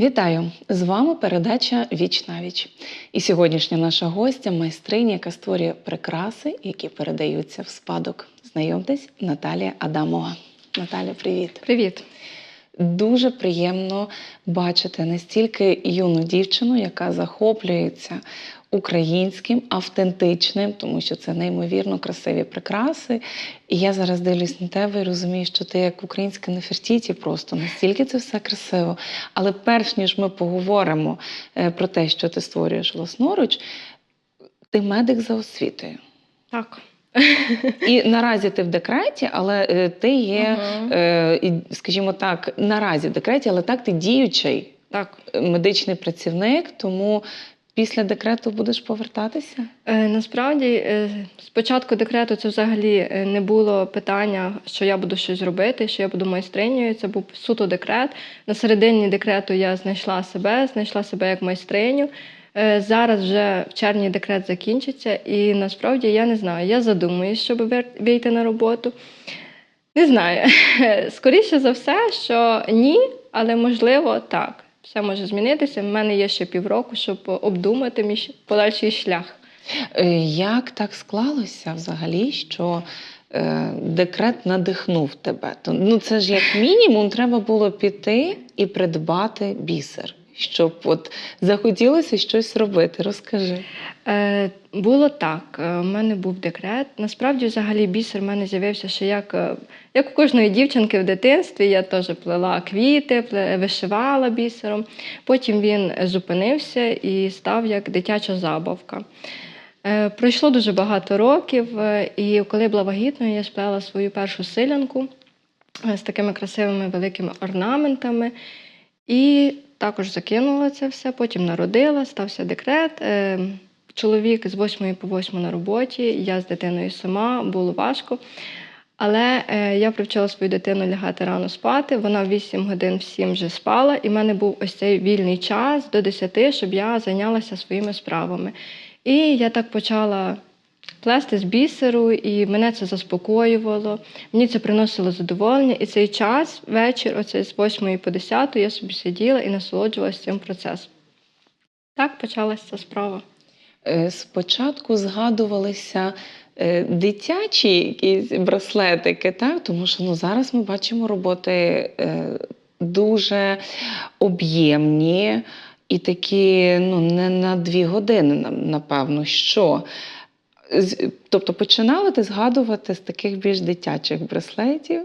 Вітаю! З вами передача Віч на віч. І сьогоднішня наша гостя майстриня, яка створює прикраси, які передаються в спадок. Знайомтесь, Наталія Адамова. Наталя, привіт! Привіт. Дуже приємно бачити настільки юну дівчину, яка захоплюється українським, автентичним, тому що це неймовірно красиві прикраси. І я зараз дивлюсь на тебе і розумію, що ти як українська Нефертіті просто настільки це все красиво. Але перш ніж ми поговоримо е, про те, що ти створюєш власноруч, ти медик за освітою. Так. І наразі ти в декреті, але е, ти є, Мгм. е, скажімо так, наразі в декреті, але так ти діючий Так. медичний працівник, тому після декрету будеш повертатися? Е, насправді, е, з початку декрету це взагалі е, не було питання, що я буду щось робити, що я буду майстринею. Це був суто декрет. На середині декрету я знайшла себе, знайшла себе як майстриню. Е, Зараз вже в червні декрет закінчиться, і насправді я не знаю. Я задумуюсь, щоб вийти на роботу. Не знаю. Скоріше за все, що ні, але можливо так. Все може змінитися. У мене є ще півроку, щоб обдумати мій подальший шлях. Е, Як так склалося взагалі, що е, декрет надихнув тебе? То, ну, це ж як мінімум треба було піти і придбати бісер, щоб от захотілося щось робити. Розкажи. Е, було так. У мене був декрет. Насправді, взагалі, бісер в мене з'явився ще як, е, як у кожної дівчинки в дитинстві. Я теж плела квіти, вишивала бісером. Потім він зупинився і став як дитяча забавка. Е, Пройшло дуже багато років, е, і коли була вагітною, я сплела свою першу силянку е, з такими красивими великими орнаментами. І також закинула це все, потім народила, стався декрет. Е, Чоловік з 8 по 8 на роботі, я з дитиною сама, було важко. Але е, я привчила свою дитину лягати рано спати. Вона в 8 годин в 7 вже спала, і в мене був ось цей вільний час до 10, щоб я зайнялася своїми справами. І я так почала плести з бісеру, і мене це заспокоювало. Мені це приносило задоволення. І цей час, вечір, оце з 8 по 10, я собі сиділа і насолоджувалася цим процесом. Так почалася ця справа. Е, Спочатку згадувалися е, дитячі якісь браслетики, так? тому що ну, зараз ми бачимо роботи е, дуже об'ємні і такі ну, не на дві години, напевно, що. Тобто починали ти згадувати з таких більш дитячих браслетів?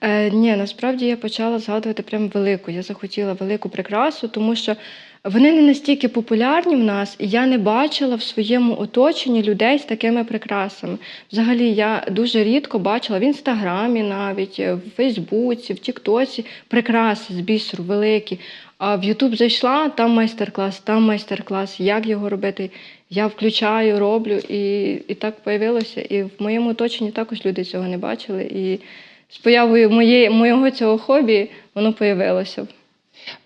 Е, ні, насправді я почала згадувати прям велику. Я захотіла велику прикрасу, тому що вони не настільки популярні в нас, і я не бачила в своєму оточенні людей з такими прикрасами. Взагалі, я дуже рідко бачила в інстаграмі, навіть е, в Фейсбуці, в Тіктоці прикраси з бісеру великі. А в Ютуб зайшла, там майстер-клас, там майстер-клас, як його робити. Я включаю, роблю, і, і так появилося. І в моєму оточенні також люди цього не бачили. І з появою моєї, моєго цього хобі воно появилося.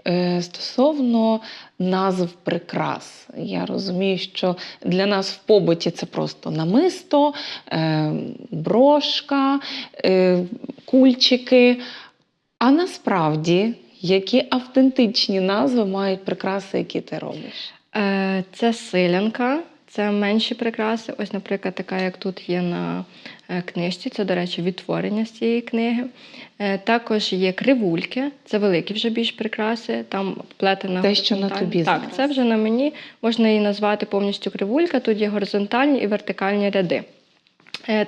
Е, Стосовно назв прикрас, я розумію, що для нас в побуті це просто намисто, е, брошка, е, кульчики. А насправді, які автентичні назви мають прикраси, які ти робиш? Е, Це силянка, це менші прикраси. Ось, наприклад, така, як тут є на е, книжці. Це, до речі, відтворення з цієї книги. Е, Також є кривульки, це великі вже більш прикраси. Там плетена Те, що на тобі Так, це вже на мені. Можна її назвати повністю кривулька. Тут є горизонтальні і вертикальні ряди.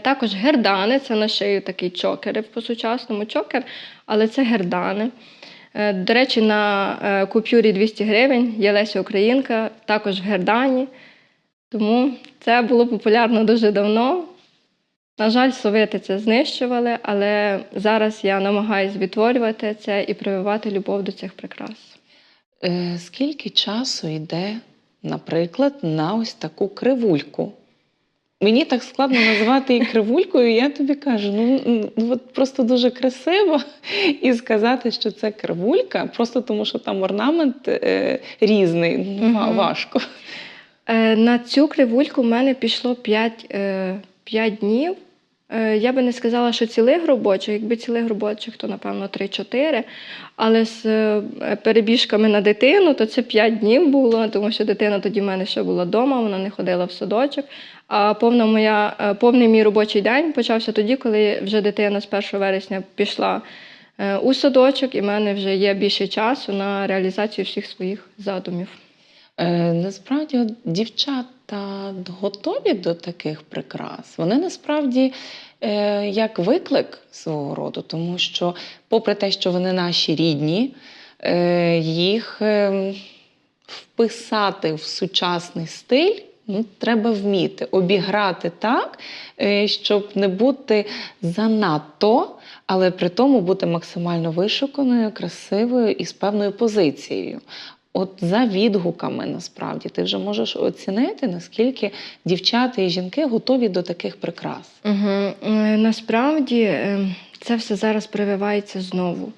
Також гердани, це на шию такий чокер по-сучасному чокер, але це гердани. Е, До речі, на е, купюрі 200 гривень є Леся Українка, також в гердані. Тому це було популярно дуже давно. На жаль, совити це знищували, але зараз я намагаюся відтворювати це і прививати любов до цих прикрас. Е, Скільки часу йде, наприклад, на ось таку кривульку? Мені так складно називати її кривулькою, я тобі кажу, ну, ну от просто дуже красиво і сказати, що це кривулька, просто тому що там орнамент е, різний, ну, Мгм. важко. Е, На цю кривульку в мене пішло 5, е, 5 днів. Е, Я би не сказала, що цілих робочих. Якби цілих робочих, то напевно 3-4. Але з е, перебіжками на дитину, то це 5 днів було, тому що дитина тоді в мене ще була вдома, вона не ходила в садочок. А повна моя, е, повний мій робочий день почався тоді, коли вже дитина з 1 вересня пішла е, у садочок, і в мене вже є більше часу на реалізацію всіх своїх задумів. Е, насправді дівчата готові до таких прикрас. Вони насправді е, як виклик свого роду, тому що, попри те, що вони наші рідні, е, їх е, вписати в сучасний стиль. Ну, треба вміти обіграти так, е, щоб не бути занадто, але при тому бути максимально вишуканою, красивою і з певною позицією. От за відгуками насправді ти вже можеш оцінити, наскільки дівчата і жінки готові до таких прикрас. Угу. Насправді е, це все зараз прививається знову.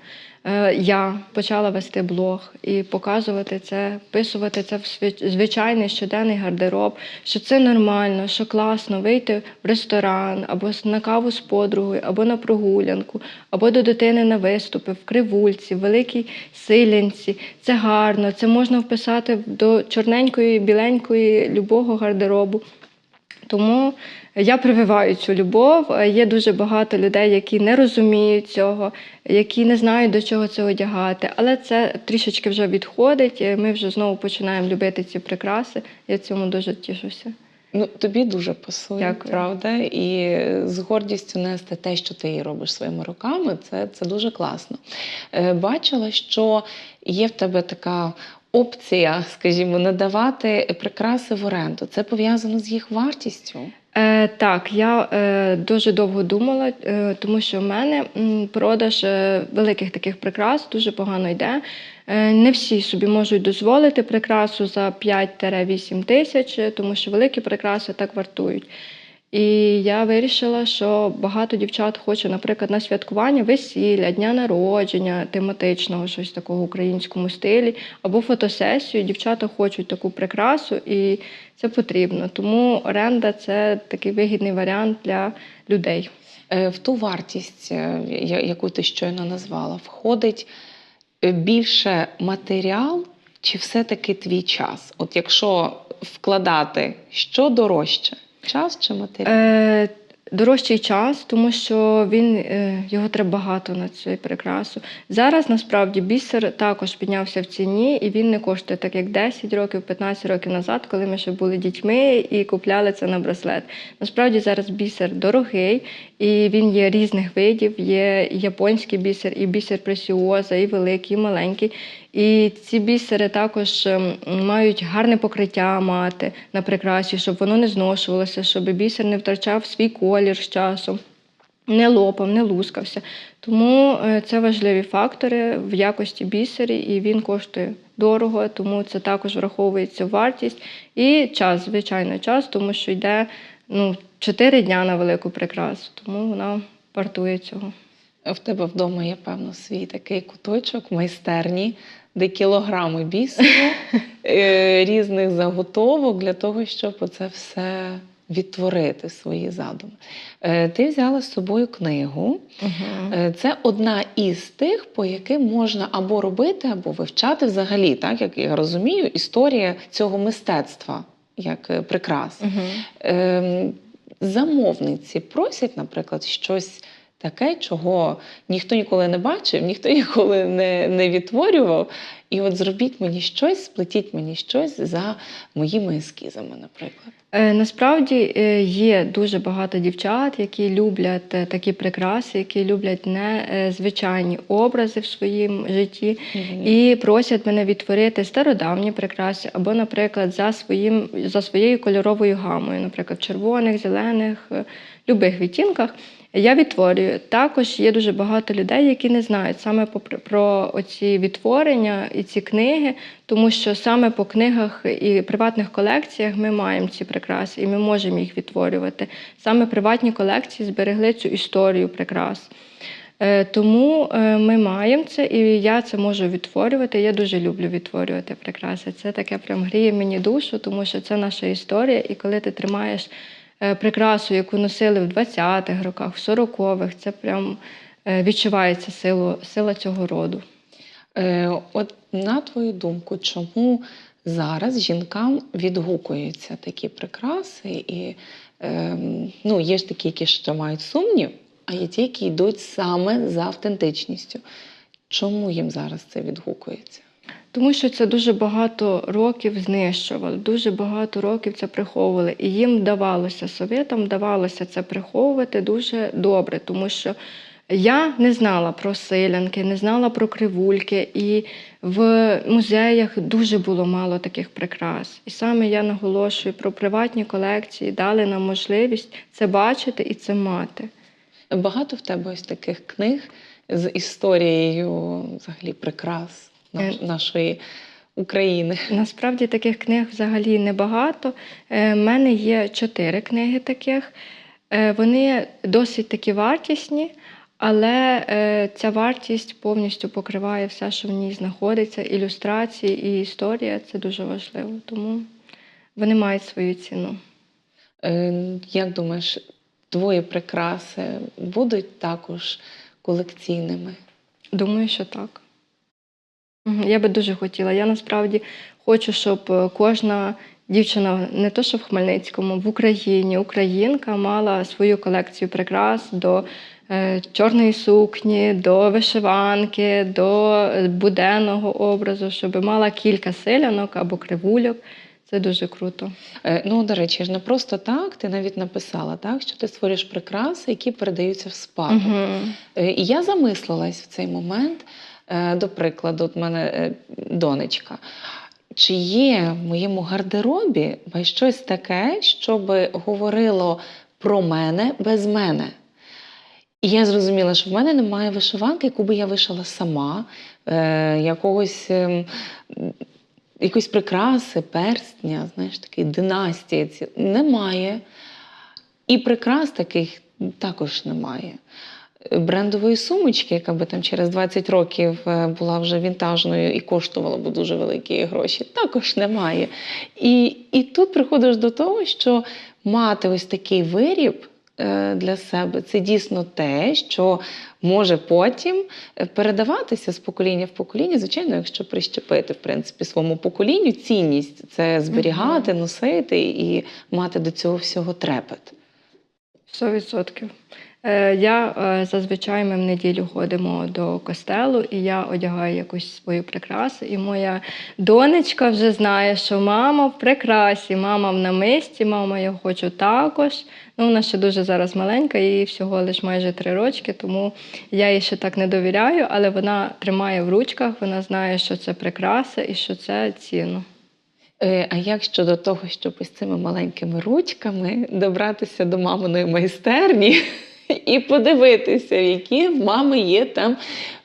Е, Я почала вести блог і показувати це, вписувати це в звичайний щоденний гардероб, що це нормально, що класно вийти в ресторан або на каву з подругою, або на прогулянку, або до дитини на виступи в кривульці, в великій силянці. Це гарно, це можна вписати до чорненької, біленької любого гардеробу. Тому я прививаю цю любов. Є дуже багато людей, які не розуміють цього, які не знають, до чого це одягати. Але це трішечки вже відходить. і Ми вже знову починаємо любити ці прикраси. Я цьому дуже тішуся. Ну, тобі дуже пасує, Дякую. правда? І з гордістю нести те, що ти робиш своїми руками, це, це дуже класно. Е, Бачила, що є в тебе така опція, скажімо, надавати прикраси в оренду. Це пов'язано з їх вартістю. Е, так, я е, дуже довго думала, е, тому що в мене м, продаж е, великих таких прикрас дуже погано йде. Е, не всі собі можуть дозволити прикрасу за 5-8 тисяч, е, тому що великі прикраси так вартують. І я вирішила, що багато дівчат хоче, наприклад, на святкування весілля, дня народження тематичного, щось такого в українському стилі, або фотосесію. Дівчата хочуть таку прикрасу, і це потрібно. Тому оренда це такий вигідний варіант для людей. Е, В ту вартість, е, яку ти щойно назвала, входить е, більше матеріал чи все-таки твій час? От якщо вкладати, що дорожче? Час чи матеріал? Е, дорожчий час, тому що він, е, його треба багато на цю прикрасу. Зараз насправді бісер також піднявся в ціні, і він не коштує так, як 10 років, 15 років назад, коли ми ще були дітьми і купляли це на браслет. Насправді зараз бісер дорогий, і він є різних видів. Є японський бісер, і бісер пресіоза, і великий, і маленький. І ці бісери також ем, мають гарне покриття мати на прикрасі, щоб воно не зношувалося, щоб бісер не втрачав свій колір з часом, не лопав, не лускався. Тому е, це важливі фактори в якості бісері, і він коштує дорого, тому це також враховується вартість. І час, звичайно, час, тому що йде ну, 4 дня на велику прикрасу, тому вона вартує цього. В тебе вдома є, певно, свій такий куточок майстерні, де кілограми бісеру, е, різних заготовок для того, щоб оце все відтворити свої задуми. Е, Ти взяла з собою книгу. Е, Це одна із тих, по яким можна або робити, або вивчати взагалі, так як я розумію, історія цього мистецтва як прикрас. Ем, замовниці просять, наприклад, щось таке, чого ніхто ніколи не бачив, ніхто ніколи не, не відтворював. І от зробіть мені щось, сплетіть мені щось за моїми ескізами, наприклад. Е, Насправді е, є дуже багато дівчат, які люблять е, такі прикраси, які люблять незвичайні образи в своїм житті, і просять мене відтворити стародавні прикраси, або, наприклад, за своїм за своєю кольоровою гамою, наприклад, в червоних, зелених, любих відтінках. Я відтворюю. Також є дуже багато людей, які не знають саме про оці відтворення і ці книги, тому що саме по книгах і приватних колекціях ми маємо ці прикраси, і ми можемо їх відтворювати. Саме приватні колекції зберегли цю історію прикрас. Е, Тому е, ми маємо це, і я це можу відтворювати. Я дуже люблю відтворювати прикраси. Це таке прям гріє мені душу, тому що це наша історія. І коли ти тримаєш прикрасу, яку носили в 20-х роках, в 40-х. Це прям е, відчувається силу, сила цього роду. Е, от на твою думку, чому зараз жінкам відгукуються такі прикраси? І е, ну, є ж такі, які ще мають сумнів, а є ті, які йдуть саме за автентичністю. Чому їм зараз це відгукується? Тому що це дуже багато років знищували, дуже багато років це приховували. І їм вдавалося, совєтам вдавалося це приховувати дуже добре, тому що я не знала про силянки, не знала про кривульки, і в музеях дуже було мало таких прикрас. І саме я наголошую про приватні колекції, дали нам можливість це бачити і це мати. Багато в тебе ось таких книг з історією взагалі прикрас. Нашої України. Насправді таких книг взагалі небагато. У мене є чотири книги таких. Е, Вони досить такі вартісні, але е, ця вартість повністю покриває все, що в ній знаходиться. Ілюстрації і історія це дуже важливо. Тому вони мають свою ціну. Е, Як думаєш, твої прикраси будуть також колекційними? Думаю, що так. Я би дуже хотіла. Я насправді хочу, щоб е, кожна дівчина, не то що в Хмельницькому, в Україні, українка мала свою колекцію прикрас до е, чорної сукні, до вишиванки, до е, буденного образу, щоб мала кілька селянок або кривульок. Це дуже круто. Ну, до речі, ж не просто так, ти навіть написала, так, що ти створюєш прикраси, які передаються в спадок. Е, І я замислилась в цей момент, до прикладу, от мене е, донечка. Чи є в моєму гардеробі щось таке, щоб говорило про мене без мене? І я зрозуміла, що в мене немає вишиванки, яку би я вишила сама, е, якогось, ем, якоїсь прикраси, перстня, знаєш, такої династії. Немає. І прикрас таких також немає. Брендової сумочки, яка би там через 20 років е, була вже вінтажною і коштувала б дуже великі гроші, також немає. І, і тут приходиш до того, що мати ось такий виріб е, для себе це дійсно те, що може потім е, передаватися з покоління в покоління. Звичайно, якщо прищепити в принципі своєму поколінню цінність це зберігати, носити і мати до цього всього трепет. 100%. Е, Я е, зазвичай ми в неділю ходимо до костелу, і я одягаю якусь свою прикрасу. І моя донечка вже знає, що мама в прикрасі, мама в намисті, мама, я хочу також. Ну, вона ще дуже зараз маленька, їй всього лише майже три рочки, тому я їй ще так не довіряю, але вона тримає в ручках, вона знає, що це прикраса і що це цінно. Е, А як щодо того, щоб ось цими маленькими ручками добратися до маминої майстерні і подивитися, які в мами є там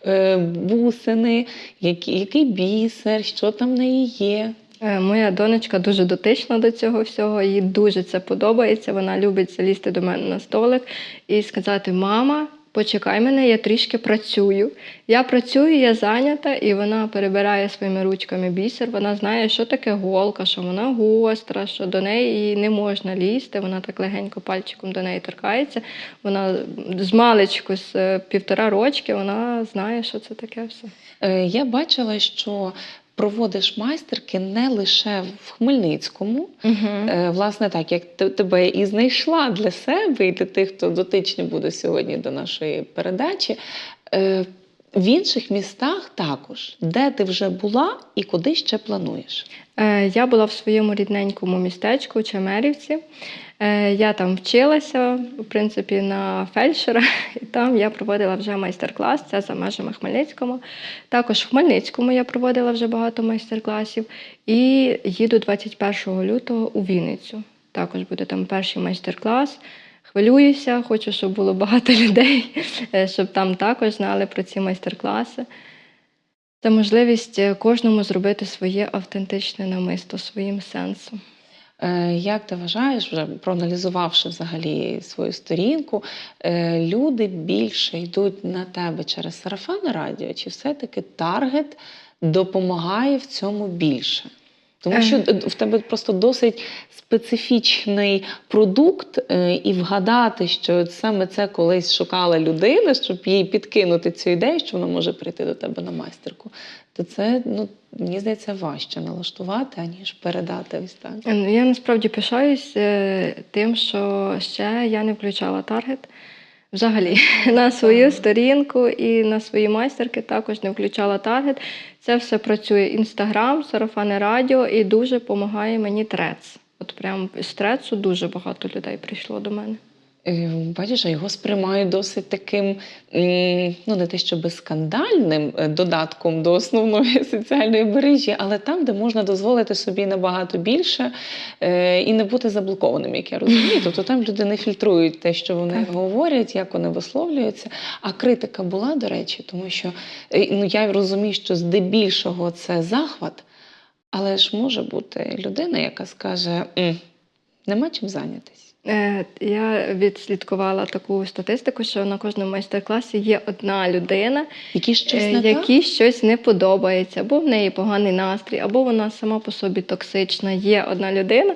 е, бусини, які, який бісер, що там в неї є. Е, Моя донечка дуже дотична до цього всього, їй дуже це подобається. Вона любить залізти до мене на столик і сказати: Мама, почекай мене, я трішки працюю. Я працюю, я зайнята, і вона перебирає своїми ручками бісер. Вона знає, що таке голка, що вона гостра, що до неї не можна лізти. Вона так легенько пальчиком до неї торкається. Вона з маличку, з е, півтора рочки, вона знає, що це таке все. Е, Я бачила, що проводиш майстерки не лише в Хмельницькому. Угу. Е, Власне, так як те- тебе і знайшла для себе і для тих, хто дотичний буде сьогодні до нашої передачі. В інших містах також, де ти вже була і куди ще плануєш? Е, Я була в своєму рідненькому містечку Чемерівці. Е, Я там вчилася, в принципі, на фельдшера, і там я проводила вже майстер-клас, це за межами Хмельницького. Також в Хмельницькому я проводила вже багато майстер-класів. І їду 21 лютого у Вінницю. Також буде там перший майстер-клас. Хвилююся, хочу, щоб було багато людей, е, щоб там також знали про ці майстер-класи. Це можливість е, кожному зробити своє автентичне намисто своїм сенсом. Е, Як ти вважаєш, вже проаналізувавши взагалі свою сторінку, люди більше йдуть на тебе через сарафанне радіо, чи все-таки таргет допомагає в цьому більше? Тому Е. що в тебе просто досить специфічний продукт, е, і вгадати, що саме це колись шукала людина, щоб їй підкинути цю ідею, що вона може прийти до тебе на майстерку, то це, ну, мені здається, важче налаштувати, аніж передати ось так. Е, ну, Я насправді пишаюсь е, тим, що ще я не включала таргет. Взагалі на свою сторінку і на свої майстерки також не включала таргет. Це все працює інстаграм, сарафане радіо і дуже допомагає мені трец. От прям з трецу дуже багато людей прийшло до мене. Е, Бачиш, а його сприймають досить таким, ну не те, щоб скандальним е, додатком до основної соціальної мережі, але там, де можна дозволити собі набагато більше е, і не бути заблокованим, як я розумію. Тобто там люди не фільтрують те, що вони Так. говорять, як вони висловлюються. А критика була, до речі, тому що ну, я розумію, що здебільшого це захват, але ж може бути людина, яка скаже: «М, нема чим зайнятися. Е, Я відслідкувала таку статистику, що на кожному майстер-класі є одна людина, Які щось е, не щось не подобається, або в неї поганий настрій, або вона сама по собі токсична. Є одна людина.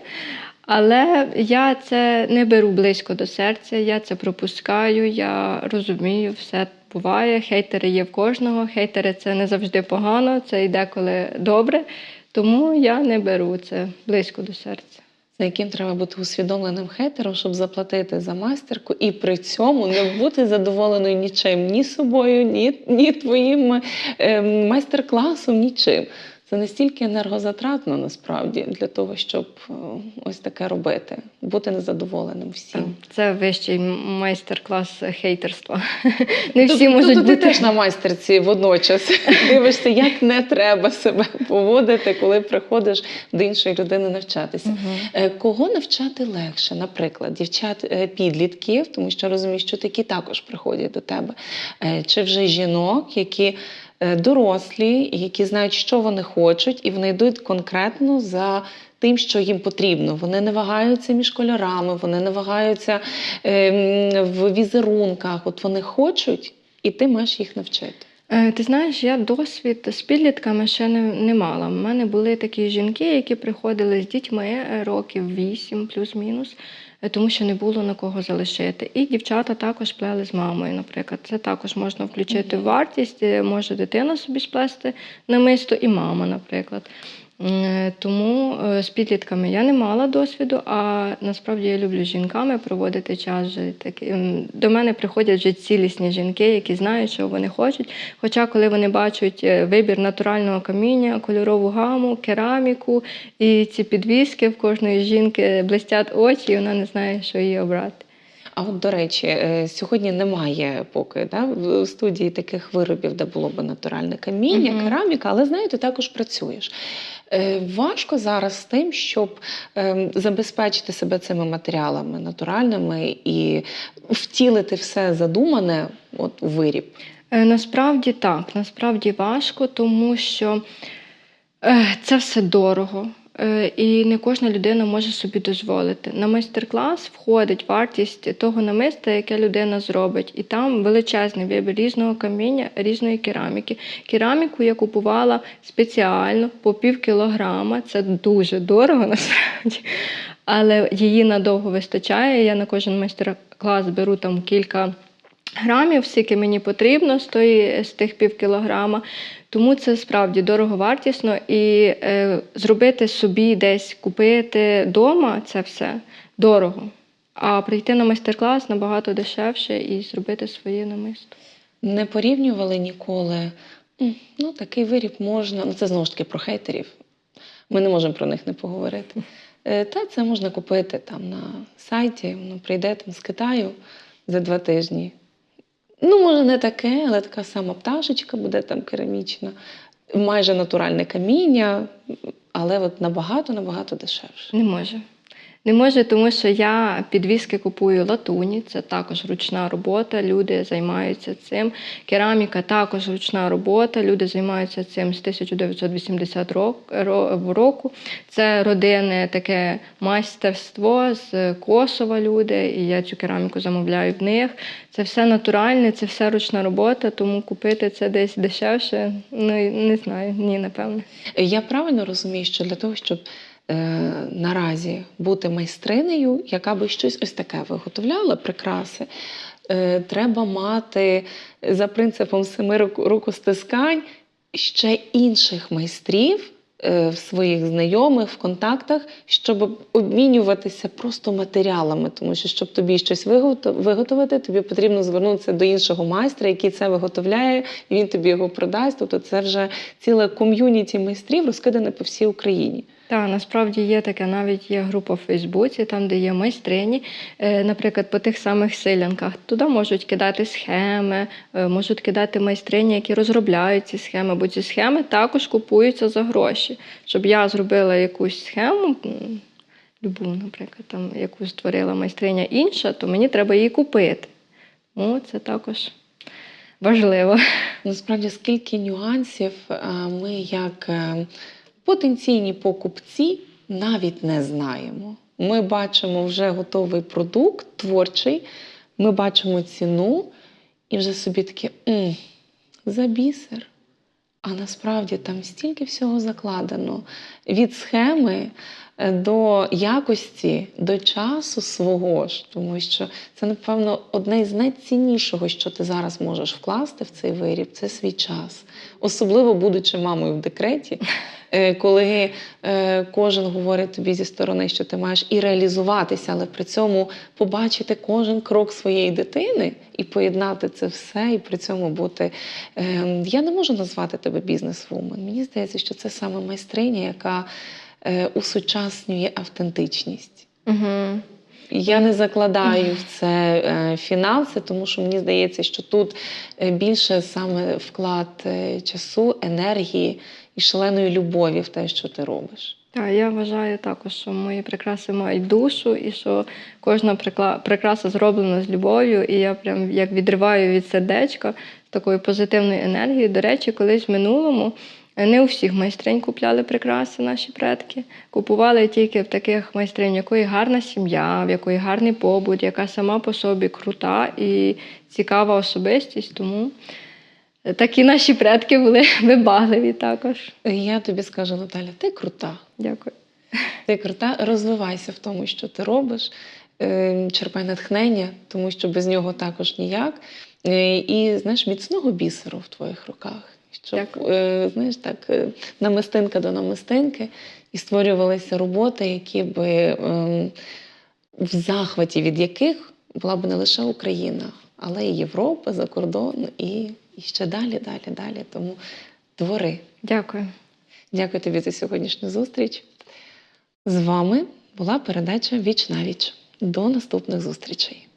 Але я це не беру близько до серця, я це пропускаю, я розумію, все буває. Хейтери є в кожного. Хейтери це не завжди погано, це йде коли добре. Тому я не беру це близько до серця. За яким треба бути усвідомленим хейтером, щоб заплатити за майстерку, і при цьому не бути задоволеною нічим, ні собою, ні, ні твоїм е, майстер-класом, нічим. Це настільки енергозатратно насправді для того, щоб е, ось таке робити, бути незадоволеним всім. Це вищий майстер-клас хейтерства. Не всі Тобто- можуть тобто ти теж на майстерці водночас дивишся, як не треба себе поводити, коли приходиш до іншої людини навчатися. Е, Кого навчати легше, наприклад, дівчат е, підлітків, тому що розумієш, що такі також приходять до тебе, чи вже жінок, які дорослі, які знають, що вони хочуть, і вони йдуть конкретно за тим, що їм потрібно. Вони не вагаються між кольорами, вони не вагаються е, в візерунках. От вони хочуть, і ти маєш їх навчити. Е, Ти знаєш, я досвід з підлітками ще не, не мала. У мене були такі жінки, які приходили з дітьми е, років 8 плюс-мінус, е, тому що не було на кого залишити. І дівчата також плели з мамою, наприклад. Це також можна включити в вартість, е, може дитина собі сплести намисто і мама, наприклад. Е, Тому е, з підлітками я не мала досвіду, а насправді я люблю жінками проводити час. Вже таки. До мене приходять вже цілісні жінки, які знають, що вони хочуть. Хоча, коли вони бачать е, вибір натурального каміння, кольорову гаму, кераміку і ці підвіски в кожної жінки блистять очі, і вона не знає, що їй обрати. А от до речі, е, сьогодні немає поки да, в студії таких виробів, де було б натуральне каміння, Мгм. кераміка, але знаю, ти також працюєш. Е, Важко зараз з тим, щоб ем, забезпечити себе цими матеріалами натуральними і втілити все задумане от, у виріб. Е, Насправді так, насправді важко, тому що це все дорого. Е, І не кожна людина може собі дозволити. На майстер-клас входить вартість того намиста, яке людина зробить. І там величезний вибір різного каміння, різної кераміки. Кераміку я купувала спеціально по пів кілограма. Це дуже дорого насправді. Але її надовго вистачає. Я на кожен майстер-клас беру там кілька грамів, скільки мені потрібно з, тої, з тих пів кілограма. Тому це справді дороговартісно і е, зробити собі десь купити вдома це все дорого. А прийти на майстер-клас набагато дешевше і зробити своє намисто. Не порівнювали ніколи. Ну, такий виріб можна. Ну, це знову ж таки про хейтерів. Ми не можемо про них не поговорити. Е, Та це можна купити там на сайті, воно прийде там з Китаю за два тижні. Ну, може, не таке, але така сама пташечка буде там керамічна, майже натуральне каміння, але от набагато-набагато дешевше. Не може. Не можу, тому що я підвіски купую латуні, це також ручна робота. Люди займаються цим. Кераміка також ручна робота. Люди займаються цим з 1980 рок- року. Це родинне таке майстерство з Косова люди, і я цю кераміку замовляю в них. Це все натуральне, це все ручна робота, тому купити це десь дешевше. Ну не знаю, ні, напевне. Я правильно розумію, що для того, щоб е, наразі бути майстринею, яка би щось ось таке виготовляла, прикраси, е, треба мати за принципом семи рук- рукостискань ще інших майстрів. е, В своїх знайомих, в контактах, щоб обмінюватися просто матеріалами, тому що щоб тобі щось вигото- виготовити, тобі потрібно звернутися до іншого майстра, який це виготовляє, і він тобі його продасть. Тобто це вже ціле ком'юніті майстрів розкидане по всій Україні. Так, насправді є таке, навіть є група в Фейсбуці, там, де є майстрині, е, наприклад, по тих самих силянках. Туди можуть кидати схеми, е, можуть кидати майстрині, які розробляють ці схеми, бо ці схеми також купуються за гроші. Щоб я зробила якусь схему, любу, наприклад, там, яку створила майстриня інша, то мені треба її купити. Тому це також важливо. Насправді, скільки нюансів ми, як е, потенційні покупці, навіть не знаємо. Ми бачимо вже готовий продукт творчий, ми бачимо ціну і вже собі такі «М, за бісер. А насправді там стільки всього закладено від схеми е, до якості, до часу свого ж, тому що це, напевно, одне із найціннішого, що ти зараз можеш вкласти в цей виріб, це свій час. Особливо будучи мамою в декреті, коли е, кожен говорить тобі зі сторони, що ти маєш і реалізуватися, але при цьому побачити кожен крок своєї дитини і поєднати це все, і при цьому бути. е, Я не можу назвати тебе бізнес-вумен. Мені здається, що це саме майстриня, яка е, усучаснює автентичність. Угу. Я не закладаю в це е, фінанси, тому що мені здається, що тут е, більше саме вклад е, часу, енергії і шаленої любові в те, що ти робиш. Так, я вважаю також, що мої прикраси мають душу, і що кожна прикраса зроблена з любов'ю, і я прям як відриваю від сердечка з такою позитивною енергією. До речі, колись в минулому не у всіх майстринь купляли прикраси наші предки. Купували тільки в таких майстринь, в якої гарна сім'я, в якої гарний побут, яка сама по собі крута і цікава особистість. Тому е, такі наші предки були вибагливі також. Я тобі скажу, Наталя, ти крута. Дякую. Ти крута, розвивайся в тому, що ти робиш, е, черпай натхнення, тому що без нього також ніяк. Е, І знаєш, міцного бісеру в твоїх руках. Щоб Дякую. е, знаєш, так, е, намистинка до намистинки, і створювалися роботи, які би ем, в захваті від яких була б не лише Україна, але і Європа, за кордон, і, і ще далі, далі, далі. Тому твори. Дякую. Дякую тобі за сьогоднішню зустріч. З вами була передача Віч на віч. До наступних зустрічей.